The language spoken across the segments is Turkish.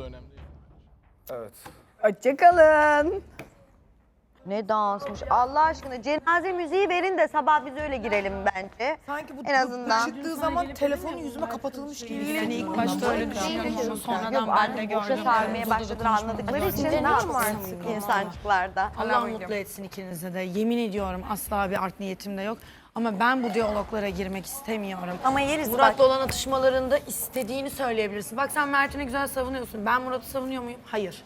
da önemli. Evet. Hoşçakalın. Ne dansmış Allah aşkına cenaze müziği verin de sabah biz öyle girelim bence. Sanki bu En azından. çıktığı zaman telefonu yüzüme kapatılmış gibi. Yani ilk başta öyle düşünüyorum Yok sonradan ben de artık boşa gördüm. sarmaya başladılar anladıkları için ne yapar artık insancıklarda. Allah mutlu etsin ikinize de. Yemin ediyorum asla bir art niyetim de yok. Ama ben bu diyaloglara girmek istemiyorum. Ama Yeliz bak Murat'la olan atışmalarında istediğini söyleyebilirsin. Bak sen Mert'i ne güzel savunuyorsun. Ben Murat'ı savunuyor muyum? Hayır.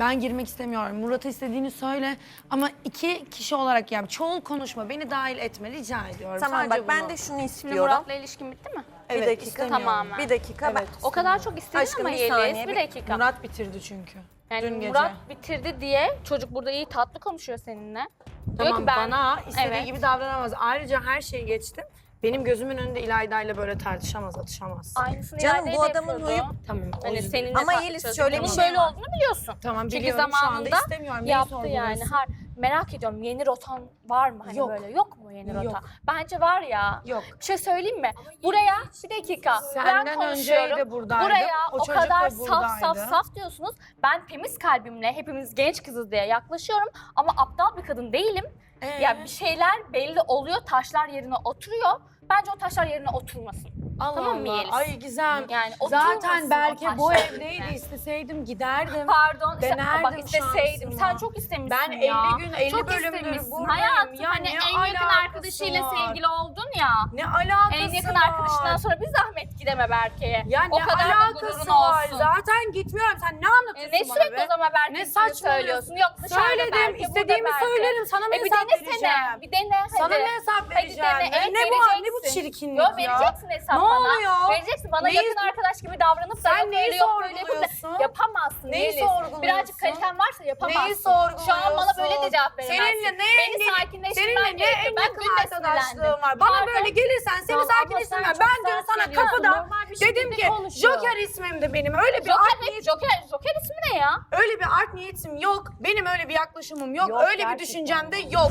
Ben girmek istemiyorum. Murat'a istediğini söyle ama iki kişi olarak yani çoğul konuşma. Beni dahil etme rica ediyorum. tamam Sadece bak ben bunu. de şunu Şimdi istiyorum. Murat'la ilişkin bitti mi? Evet, bir dakika. istemiyorum. Tamamen. Bir dakika bak. O kadar çok istedin Aşkım, ama bir Yeliz. saniye, Bir bir- dakika. Murat bitirdi çünkü. yani dün gece. Murat bitirdi diye çocuk burada iyi tatlı konuşuyor seninle. Diyor Tamam ki ben bana istediği Evet. gibi davranamaz. Ayrıca her şeyi geçtim. Benim gözümün önünde İlayda'yla böyle tartışamaz, atışamaz. aynısını Canım, bu adamın huyu- Tamam. Hani seninle Ama Yeliz, çözüm- şöyle bir Bunun şey böyle var. olduğunu biliyorsun. Tamam Çünkü biliyorum şu anda zamanında istemiyorum. Neyi yaptı yani. sorguluyorsun? Har merak ediyorum yeni rotan var mı hani Yok. böyle yok mu yeni rota? Yok. Bence var ya. Yok. Bir şey söyleyeyim mi? Buraya bir dakika. Senden ben önce konuşuyorum. de buradaydı. Buraya O o, çocuk da kadar saf saf buradaydı. saf diyorsunuz. Ben temiz kalbimle hepimiz genç kızız diye yaklaşıyorum ama aptal bir kadın değilim. Ee? Ya bir şeyler belli oluyor, taşlar yerine oturuyor. Bence o taşlar yerine oturmasın. Allah Tamam mı Allah. Yeliz? Ay Gizem. Yani oturmasın Zaten o belki bu taşlar evdeydi isteseydim giderdim. Pardon, Denerdim bak isteseydim. şansımı. Sen çok istemişsin Ben ya. 50 gün, 50 çok bölümdür istemişsin. buradayım. Hayatım Ya hani ne en yakın alakası arkadaşıyla var? sevgili oldun ya. Ne alakası En yakın var? arkadaşından sonra bir zahmet gideme Berke'ye. Ya o ne kadar da alakası var? olsun. Zaten gitmiyorum. Sen ne E, anlatıyorsun ne bana sürekli be? o zaman Berke Ne saçmalıyorsun? söylüyorsun? Yok dışarıda Söyledim, Berke, burada istediğimi Berke. söylerim. Sana mı E, bir hesap denesene. vereceğim? Bir dene hadi. Sana ne hesap Hadi vereceğim? dene. Evet, ne bu ne bu vereceksin. çirkinlik Yok ya? vereceksin hesap Ne bana. oluyor? Vereceksin. Bana Neyi- yakın arkadaş gibi davranıp da Sen yok neyi öyle yok böyle yapıp da sorguluyorsun? yapamazsın Neyi sorguluyorsun? Birazcık kaliten varsa yapamazsın. Neyi Şu an bana sorguluyorsun? böyle de cevap veremezsin. Seninle ne Beni sakinleştirmen Seninle ne gerekiyor. en Ben sinirlendim. var. Bana Pardon. böyle gelirsen seni Tamam, abla, sakinleştirmem. sen çok Ben dün sert sana geliyorsun. kapıda Normal bir şekilde dedim ki konuşuyor. Joker ismim de benim. Öyle bir art Joker, Joker, Joker ismi ne ya? öyle bir art niyetim yok. Benim öyle bir yaklaşımım yok. Yok, öyle bir gerçekten. düşüncem de yok.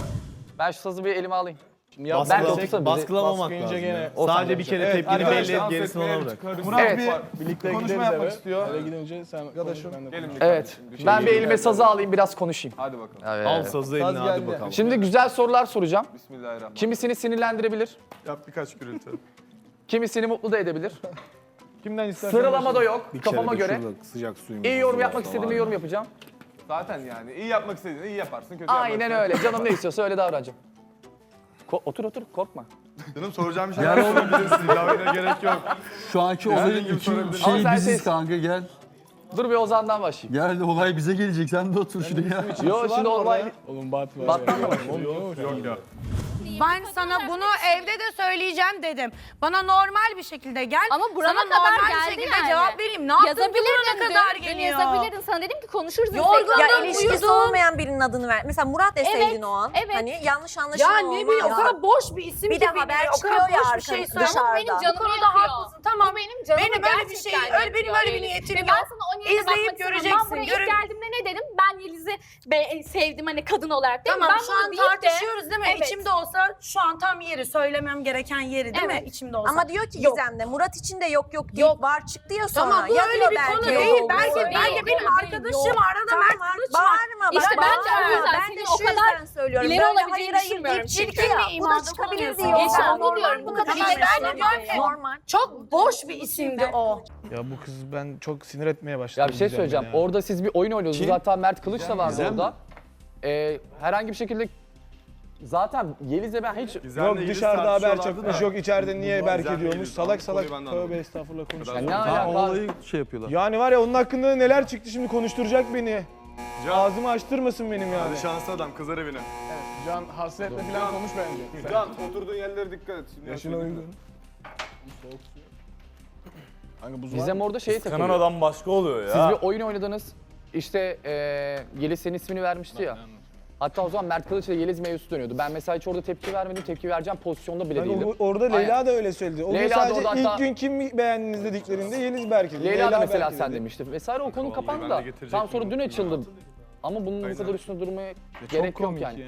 Ben şu sazı bir elime alayım. Şimdi Ben de bizi- Baskılamamak baskıyınca lazım. gene- ya. O Sadece bir kere tepkini belli et gerisini ona bırak. Murat Evet. bir- Birlikte konuşma gideriz yapmak eve. istiyor. Eve gidince sen Arkadaşım. ben de konuşayım. Evet. Ben bir elime sazı alayım biraz konuşayım. Hadi bakalım. Al sazı eline hadi geldi. bakalım. Şimdi güzel sorular soracağım. Bismillahirrahmanirrahim. Kimisini sinirlendirebilir, Yap birkaç gürültü. kimisini mutlu da edebilir. Kimden istersen Sıralama da yok kafama göre. sıcak suyumuz İyi yorum yapmak var. yorum yapacağım. Zaten yani iyi yapmak istediğini iyi yaparsın, kötü Aynen yaparsın. öyle. Canım ne istiyorsa öyle davranacağım. Ko- otur otur korkma. Canım soracağım bir şey var olabilirsin. Lavine gerek yok. Şu anki Yani olayın gibi bütün sorabilirim. Ama şeyi sen biziz ses- kanka gel. Dur bir Ozan'dan başlayayım. Gel de olay bize gelecek sen de otur şuraya. Yo şimdi olay... Oğlum bat var. Batman ya. mı var? Oğlum, yok, Yok Ben sana bunu evde de söyleyeceğim dedim. Bana normal bir şekilde gel. Ama burama sana kadar normal bir geldi şekilde yani. cevap vereyim. Ne yaptın ki burana Yazabilirdin kadar dün. Dün geliyor? yazabilirdin. Sana dedim ki konuşuruz. Yorgun Instagram'da. Ya ilişkisi uyudum. olmayan birinin adını ver. Mesela Murat deseydin Evet, o an. evet. Hani yanlış anlaşılma Ya ne bileyim o kadar boş bir isim Bir de haber O kadar çıkıyor ya boş bir şey söyle. Dışarıda. benim Bu canımı konuda yakıyor. haklısın tamam. Bu benim canımı Benim öyle bir şey, gerçekten öyle benim yakıyor öyle bir niyetim Ve yok. Ben sana o niyete İzleyip bakmak göreceksin, Ben buraya ilk görün. geldiğimde ne dedim? Ben Yeliz'i be- sevdim hani kadın olarak değil Tamam? Ben şu bunu an deyip de- tartışıyoruz değil mi? Evet. İçimde olsa şu an tam yeri söylemem gereken yeri değil mi? Evet. İçimde olsa. Ama diyor ki Yok. Gizem'de Murat için de yok yok deyip Yok. var çıktı ya sonra. Tamam bu ya öyle diyor bir konu yok değil. olduğunu Belki, belki benim Yok. arkadaşım arada Tamam, Mert Kılıç var. bağırma bak İşte ben de o bağırma. yüzden ben de o şu kadar yüzden söylüyorum. ileri Böyle olabileceğini hayır hayır düşünmüyorum deyip çünkü. çirkin ya. Bu da İmada çıkabilirdi kullanıyorsun. yolda. Geçen Normal, buluyorum, bu bu da kadar de diyorum ki- Normal. Çok boş bir isimdi o. Ya bu kız ben çok sinir etmeye başladım. Ya bir şey söyleyeceğim. ya. Orada siz bir oyun oynuyordunuz. Zaten Mert Kılıç da vardı Gizem mi? orada. Ee, herhangi bir şekilde zaten Yeliz'le ben hiç Yok dışarıda haber çakılmış, yok içeride niye berk Gizem'le ediyormuş. Yeliz Salak var. salak Konuyu ben de anlamadım. tövbe estağfurullah konuşuyor. Ya ne? Ha, o olayı şey yapıyorlar. Yani var ya onun hakkında neler çıktı şimdi konuşturacak beni. Ağzımı açtırmasın benim yani. Hadi şanslı adam kızar evine. Can hasretle falan konuş bence. Can oturduğun yerlere dikkat et. Şimdi Yaşına uygun. Gizem orada şeye Kanan takılıyor. adam başka oluyor ya. Siz bir oyun oynadınız. İşte ee, Yeliz senin ismini vermişti ya. Hatta o zaman Mert Kılıç ile Yeliz mevzusu dönüyordu. Ben mesela hiç orada tepki vermedim. Tepki vereceğim pozisyonda bile değildim. orada Leyla da öyle söyledi. O Leyla da sadece orada ilk gün kim beğendiniz dediklerinde Yeliz Berk dedi. Leyla da mesela Berk sen dedi. demişti. Vesaire o konu Vallahi kapandı ben da. getirecektim Tam sonra dün onu. açıldı. Ama bunun bu Aynen. kadar üstüne durmaya gerek yok yani.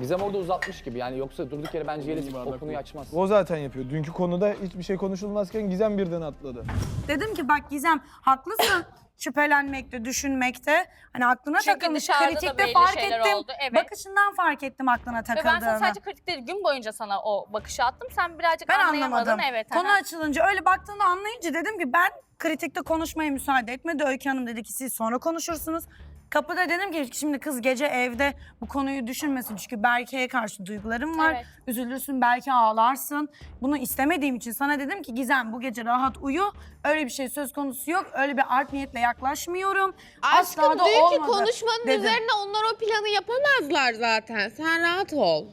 Gizem orada uzatmış gibi yani yoksa durduk yere bence Yeliz o konuyu açmaz. O zaten yapıyor. Dünkü konuda hiçbir şey konuşulmazken Gizem birden atladı. Dedim ki bak Gizem haklısın şüphelenmekte, düşünmekte. Hani aklına Çünkü takılmış. dışarıda da Kritikte fark şeyler ettim. oldu, evet. Bakışından fark ettim aklına Ve takıldığını. ben sana sadece kritik değil, gün boyunca sana o bakışı attım. Sen birazcık Ben anlayamadın. anlamadım. Evet. Konu aha. açılınca öyle baktığını anlayınca dedim ki ben kritikte konuşmaya müsaade etmedi. Öykü Hanım dedi ki siz sonra konuşursunuz. Kapıda dedim ki şimdi kız gece evde bu konuyu düşünmesin. Çünkü Berke'ye karşı duygularım var. Evet. Üzülürsün belki ağlarsın. Bunu istemediğim için sana dedim ki Gizem bu gece rahat uyu. Öyle bir şey söz konusu yok. Öyle bir art niyetle yaklaşmıyorum. Asla Aşkım da dünkü olmadı konuşmanın dedim. üzerine onlar o planı yapamazlar zaten. Sen rahat ol.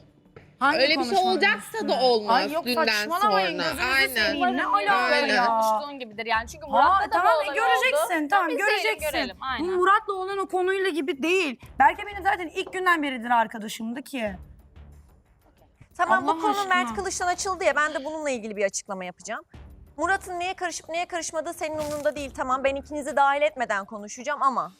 Hangi Öyle bir şey konuşmanın olacaksa üstüne? da olmaz Ay yok dünden saçmalamayın sonra. gözünüzü Aynen. seveyim. Ne alaka ya? konuştuğun gibidir yani. Çünkü Murat'la da tamam bu e, olay göreceksin. oldu. Tamam Biz de göreceksin. görelim, Bu aynen. Murat'la olan o konuyla gibi değil. Belki benim zaten ilk günden beridir arkadaşımdı ki. Tamam Allah bu konu aşkına. Mert Kılıç'tan açıldı ya ben de bununla ilgili bir açıklama yapacağım. Murat'ın neye karışıp neye karışmadığı senin umurunda değil tamam ben ikinizi dahil etmeden konuşacağım ama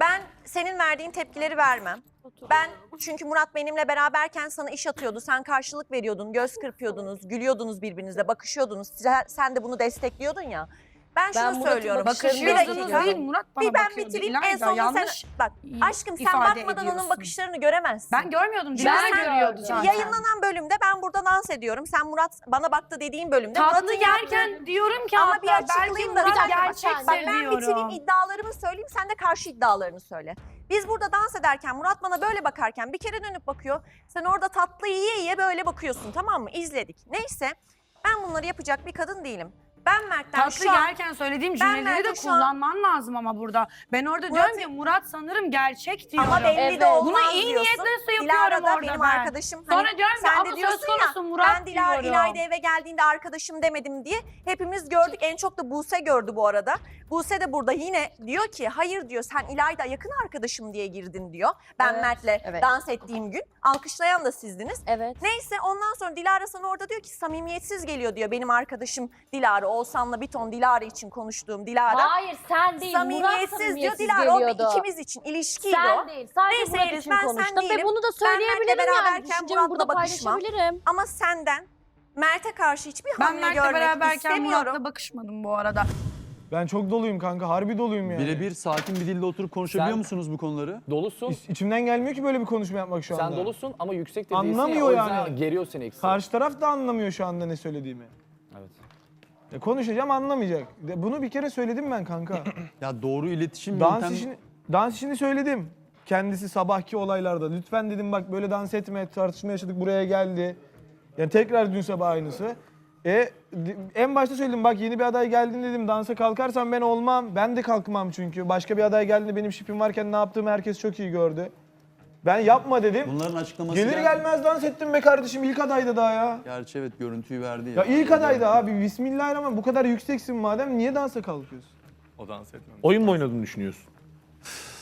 ben senin verdiğin tepkileri vermem. Ben çünkü Murat benimle beraberken sana iş atıyordu. Sen karşılık veriyordun, göz kırpıyordunuz, gülüyordunuz birbirinize, bakışıyordunuz. Sen, sen de bunu destekliyordun ya. Ben şunu Murat'ın söylüyorum. Bir dakika. değil Murat bana Bir ben bakıyordu. bitireyim en İlayda, sonunda yanlış sen... Bak aşkım sen ifade bakmadan ediyorsun. onun bakışlarını göremezsin. Ben görmüyordum. Çünkü Dilara sen- görüyordu zaten. Yayınlanan bölümde ben burada dans ediyorum. Sen Murat bana baktı dediğim bölümde. Tatlı Murat'ın yerken diyorum ki Ama hatta bir belki açıklayayım da Murat bir dakika, gerçektir Bak ben diyorum. bitireyim iddialarımı söyleyeyim sen de karşı iddialarını söyle. Biz burada dans ederken Murat bana böyle bakarken bir kere dönüp bakıyor. Sen orada tatlı yiye yiye böyle bakıyorsun tamam mı? İzledik. Neyse ben bunları yapacak bir kadın değilim. Ben Mert'ten Tatlı şu an yerken söylediğim cümleleri de Mert'e şu an- kullanman lazım ama burada. Ben orada Murat- diyorum ki Murat sanırım gerçek diyorum. ama belli Evet. de olmaz Bunu iyi diyorsun. niyetle yapıyorum Dilara da orada benim ben. arkadaşım. Sonra Hani diyorum ki sen ama de diyorsun söz ya konusu Murat ben Dilara diyorum. İlayda eve geldiğinde arkadaşım demedim diye. Hepimiz gördük. En çok da Buse gördü bu arada. Buse de burada yine diyor ki hayır diyor sen İlayda yakın arkadaşım diye girdin diyor. Ben Evet, Mert'le evet. dans ettiğim gün. Alkışlayan da sizdiniz. Evet. Neyse ondan sonra Dilara sana orada diyor ki samimiyetsiz geliyor diyor. Benim arkadaşım Dilara, Oğuzhan'la bir ton Dilara için konuştuğum Dilara. Hayır sen değil. Samimiyetsiz diyor Dilara. O ikimiz için ilişkiydi o. Sen değil. Sadece Neyse Murat için ben sen konuştum değilim. ve bunu da Ben söyleyebilirim yani. beraberken Düşüncemi burada bakışmam. paylaşabilirim. Ama senden Mert'e karşı hiçbir Ben hamle Mert'le görmek beraberken. Murat'la bakışmadım bu arada. Ben çok doluyum kanka. Harbi doluyum yani. Birebir sakin bir dilde oturup konuşabiliyor Sen- musunuz bu konuları? Dolusun. İç- İçimden gelmiyor ki böyle bir konuşma yapmak şu anda. Sen dolusun ama yüksek de değilsin ya, Anlamıyor o yüzden yani. geriyor seni ekstra. Karşı taraf da anlamıyor şu anda ne söylediğimi. Ya konuşacağım anlamayacak. De- Bunu bir kere söyledim ben kanka. Ya doğru iletişim dans yöntem... işini dans işini söyledim. Kendisi sabahki olaylarda. Lütfen dedim bak böyle dans etme, tartışma yaşadık buraya geldi. Yani tekrar dün sabah aynısı. E di- en başta söyledim bak yeni bir aday geldiğinde dedim dansa kalkarsam ben olmam. Ben de kalkmam çünkü. Başka bir aday geldiğinde benim şipim varken ne yaptığımı herkes çok iyi gördü. Ben yapma dedim. Bunların açıklaması Gelir gel- gelmez dans ettim be kardeşim ilk adayda daha ya. Gerçi evet görüntüyü verdi ya. Ya ilk adayda abi bismillahirrahmanirrahim bu kadar yükseksin madem niye dansa kalkıyorsun? O dans etmemiş. Oyun mu oynadığını düşünüyorsun?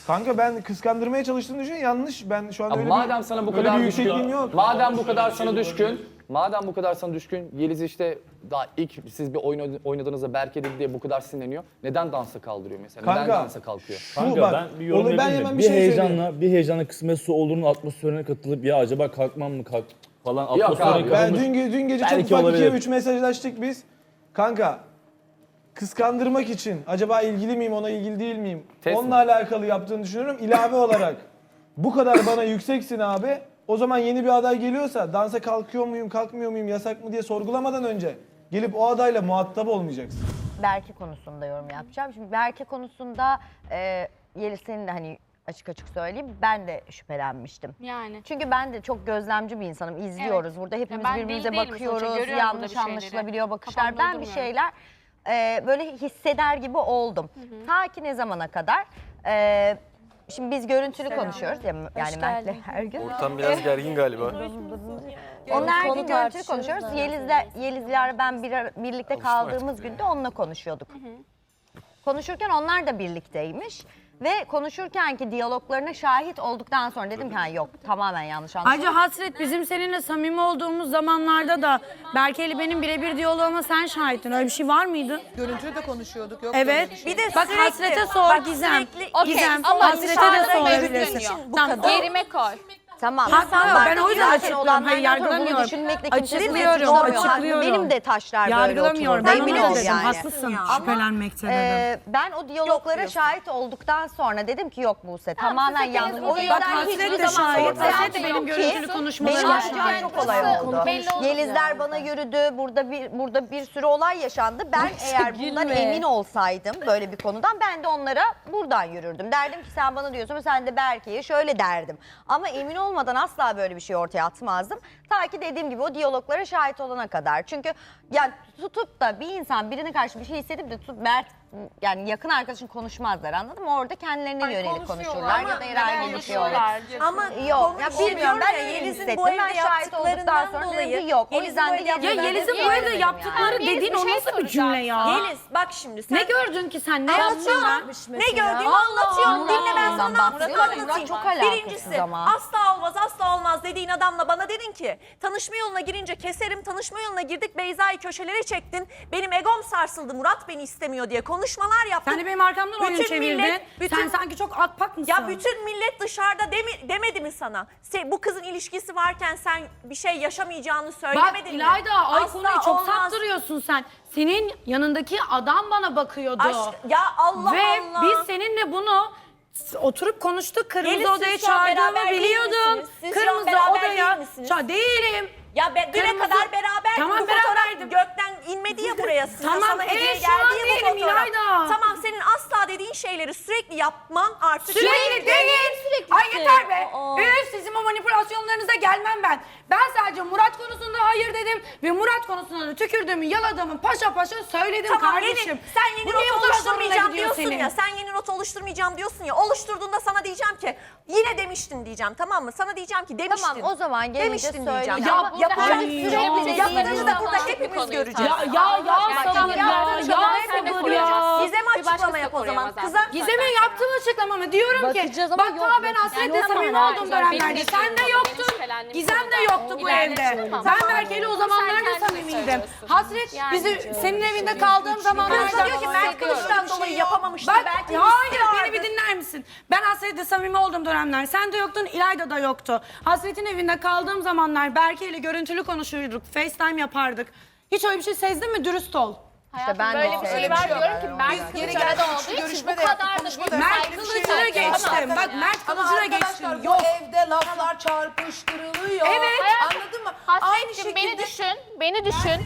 Kanka ben kıskandırmaya çalıştığını düşün yanlış. Ben şu anda Ama öyle madem bir, sana bu öyle kadar bir düşkün, yüksekliğim yok. madem bu kadar sana düşkün, madem bu kadar sana düşkün, Yeliz işte daha ilk siz bir oyun oynadığınızda Berke dedi diye bu kadar sinirleniyor. Neden dansa kaldırıyor mesela? Neden Kanka, dansa kalkıyor? Şu Kanka bak, ben bir yorum onu ben yapayım hemen mı? bir Bir, şey heyecanla, bir heyecanla kısmetse olduğunun atmosferine katılıp ya acaba kalkmam mı kalk falan Yok atmosfere abi, Ben katılmış. dün, ge- dün gece çok Belki ufak olabilir. 2-3 mesajlaştık biz. Kanka kıskandırmak için acaba ilgili miyim ona ilgili değil miyim? Test Onunla alakalı yaptığını düşünüyorum. İlave olarak bu kadar bana yükseksin abi. O zaman yeni bir aday geliyorsa dansa kalkıyor muyum kalkmıyor muyum yasak mı diye sorgulamadan önce gelip o adayla muhatap olmayacaksın. Berke konusunda yorum yapacağım. Şimdi Berke konusunda e, Yeliz senin de hani açık açık söyleyeyim ben de şüphelenmiştim. Yani. Çünkü ben de çok gözlemci bir insanım. İzliyoruz. Burada hepimiz ben birbirimize değilim sonuçta, bakıyoruz. görüyorum burada Yanlış şeyleri. anlaşılabiliyor bakışlar. Kafamda Ben bir uydurmuyorum. şeyler e, böyle hisseder gibi oldum. Ta ki ne zamana kadar? E, şimdi biz görüntülü konuşuyoruz ya yani Mert'le her gün. Ortam biraz gergin galiba. Onlar her gün görüntülü konuşuyoruz. Yeliz'le, Yeliz'le ben bir, ara- birlikte kaldığımız günde onunla konuşuyorduk. Konuşurken onlar da birlikteymiş. Ve konuşurkenki diyaloglarına şahit olduktan sonra dedim ki ha yok tamamen yanlış anlaşılmış. Ayrıca hasret bizim seninle samimi olduğumuz zamanlarda da Berke ile benim birebir diyaloğuma sen şahittin. Öyle bir şey var mıydı? Görüntülü de konuşuyorduk. Yok Evet. Bir de Bak sürekli- hasrete sor bak Gizem. sürekli- Okey, Gizem ama hasrete de dışarıda sorabilirsin. gözüküyor. Bu Tamam, kadar. Yerime koy. Tamam. Hatta Sen ben o yüzden açıklıyorum. Hayır, yargılamıyorum. Bunu düşünmekle kimse Açıklıyorum, suçlamıyor. açıklıyorum. Benim de taşlar böyle Yargılamıyorum. oturur. Ben Emin onu ol dedim. yani. Haklısın. Ama, Şüphelenmekte dedim. Ee, ben o diyaloglara şahit olduktan sonra dedim ki yok Buse tamamen siz yanlış. O yüzden yani hiçbir Hasret de zaman şahit. ortaya Hasret de benim ki görüntülü Benim konuşmalarıma şahit. çok olay oldu. Belli oldu Yelizler yani. bana yürüdü. Burada bir burada bir sürü olay yaşandı. Ben eğer bundan emin olsaydım böyle bir konudan ben de onlara buradan yürürdüm. Derdim ki sen bana diyorsun sen de Berke'ye şöyle derdim. Ama emin olmadan asla böyle bir şey ortaya atmazdım. Ta ki dediğim gibi o diyaloglara şahit olana kadar. Çünkü yani tutup da bir insan birine karşı bir şey hissedip de tutup Mert yani yakın arkadaşın konuşmazlar anladın mı? Orada kendilerine yönelik konuşurlar ya da herhangi bir şey olur. Ama Yok ya bilmiyorum ben Yeliz'in bu evde yaptıklarından sonra dolayı. yok. O Yeliz'in yüzden de Ya Yeliz'in bu evde yaptıkları dediğin o şey nasıl bir cümle ya? Yeliz bak şimdi sen Ne gördün ki sen? Ne yaptın. Ne gördüğümü anlatıyorum. Dinle ben sana ne yaptığımı anlatayım. Birincisi asla olmaz asla olmaz dediğin adamla bana dedin ki tanışma yoluna girince keserim. Tanışma yoluna girdik Beyza'yı köşelere çektin. Benim egom sarsıldı Murat beni istemiyor diye konuşmalar yaptın. Sen de benim arkamdan oyun Bütün çevirdin. millet- bütün- Sen sanki çok akpak mısın? Ya bütün millet dışarıda demi- demedi mi sana? Se- bu kızın ilişkisi varken sen bir şey yaşamayacağını Bak söylemedin mi? İlayda ay Asla konuyu çok olmaz. saptırıyorsun sen. Senin yanındaki adam bana bakıyordu. Aşk, ya Allah Ve Allah. biz seninle bunu s- oturup konuştuk. Kırmızı siz odaya şu an çağırdığımı beraber değil biliyordun. misiniz? Siz şu an Kırmızı beraber odaya misiniz? Ça- değilim. Ya be, düne Kırmızı- kadar beraber Tamam, bu fotoğraf beraberdim. gökten inmedi ya buraya. Size Tamam, sana hediye evet, şu an geldi ya bu değilim fotoğraf. İlayda. Tamam senin asla dediğin şeyleri sürekli yapman artık. Sürekli değil. Ay yeter be. Üf sizin o manipülasyonlarınıza gelmem ben. Ben sadece Murat konusunda hayır dedim ve Murat konusunda da tükürdüğümü yaladığımı paşa paşa söyledim Tamam kardeşim. yeni, sen yeni Bu niye oluşturmayacağım gidiyor diyorsun senin? ya. Sen yeni not oluşturmayacağım diyorsun ya. Oluşturduğunda sana diyeceğim ki yine demiştin diyeceğim tamam mı? Sana diyeceğim ki demiştin. Tamam o zaman gelince Demiştin söyle. diyeceğim. Ya Ama bu- yapacak Ay, sürekli ya. yaptığını da burada Başka bir hepimiz konuyu göreceğiz. Ya ya ya sabır ya. Ya sabır ya. Başkası açıklama yap o zaman. koruyamaz Kıza Gizem'in yaptığı açıklamamı diyorum ki Bakacağız ama bak yok, daha ben bakacağız. Hasret'le samimi olduğum dönemlerde sen de yoktun. Gizem de yoktu bu evde. Ben. Berke'yle o zamanlarda samimiydim. Hasret bizi senin evinde kaldığım zamanlarda Kız diyor ki Mert Kılıç'tan dolayı yapamamıştı. Bak Belki hayır beni bir dinler misin? Ben Hasret'le samimi olduğum dönemler. Sen de yoktun, İlayda da yoktu. Hasret'in evinde kaldığım zamanlar Berke ile görüntülü konuşurduk. FaceTime yapardık. Hiç öyle bir şey sezdin mi? Dürüst ol. Hayatım ben de böyle bir şey var bir şey diyorum ki var. Mert Kılıç'ta olduğu için bu kadar da büyük Mert duyuyorum. geçtim. Bak Mert Kılıç'ı geçtim. Yok. evde laflar çarpıştırılıyor. Evet. Hayatım, Anladın mı? Hasretciğim beni düşün, beni düşün.